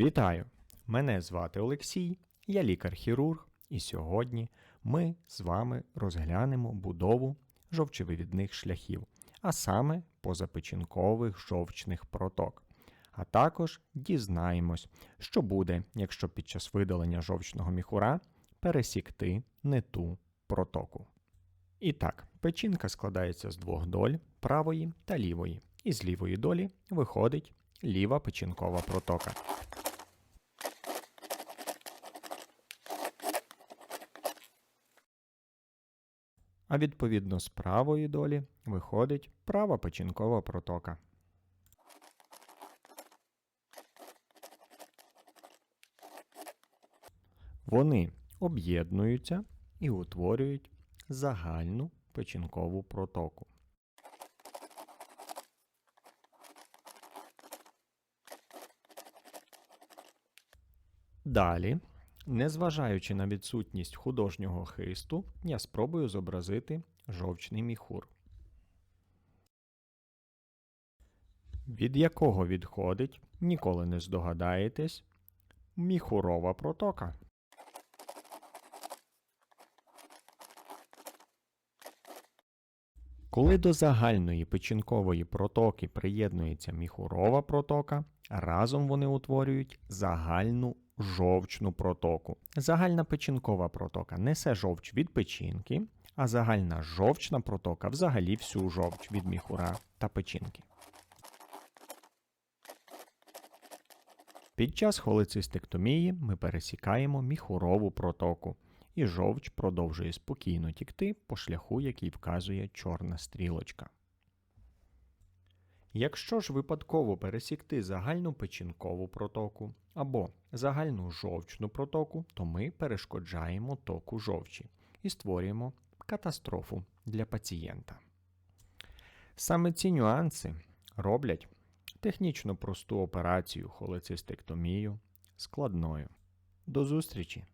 Вітаю! Мене звати Олексій, я лікар-хірург, і сьогодні ми з вами розглянемо будову жовчевивідних шляхів, а саме позапечінкових жовчних проток. А також дізнаємось, що буде, якщо під час видалення жовчного міхура пересікти не ту протоку. І так, печінка складається з двох доль правої та лівої, і з лівої долі виходить ліва печінкова протока. А відповідно з правої долі виходить права печінкова протока. Вони об'єднуються і утворюють загальну печінкову протоку. Далі, незважаючи на відсутність художнього хисту, я спробую зобразити жовчний міхур. Від якого відходить, ніколи не здогадаєтесь, міхурова протока. Коли до загальної печінкової протоки приєднується міхурова протока, разом вони утворюють загальну жовчну протоку. Загальна печінкова протока несе жовч від печінки, а загальна жовчна протока взагалі всю жовч від міхура та печінки. Під час холецистектомії ми пересікаємо міхурову протоку, і жовч продовжує спокійно тікти по шляху, який вказує чорна стрілочка. Якщо ж випадково пересікти загальну печінкову протоку або загальну жовчну протоку, то ми перешкоджаємо току жовчі і створюємо катастрофу для пацієнта. Саме ці нюанси роблять технічно просту операцію холецистектомію складною. До зустрічі!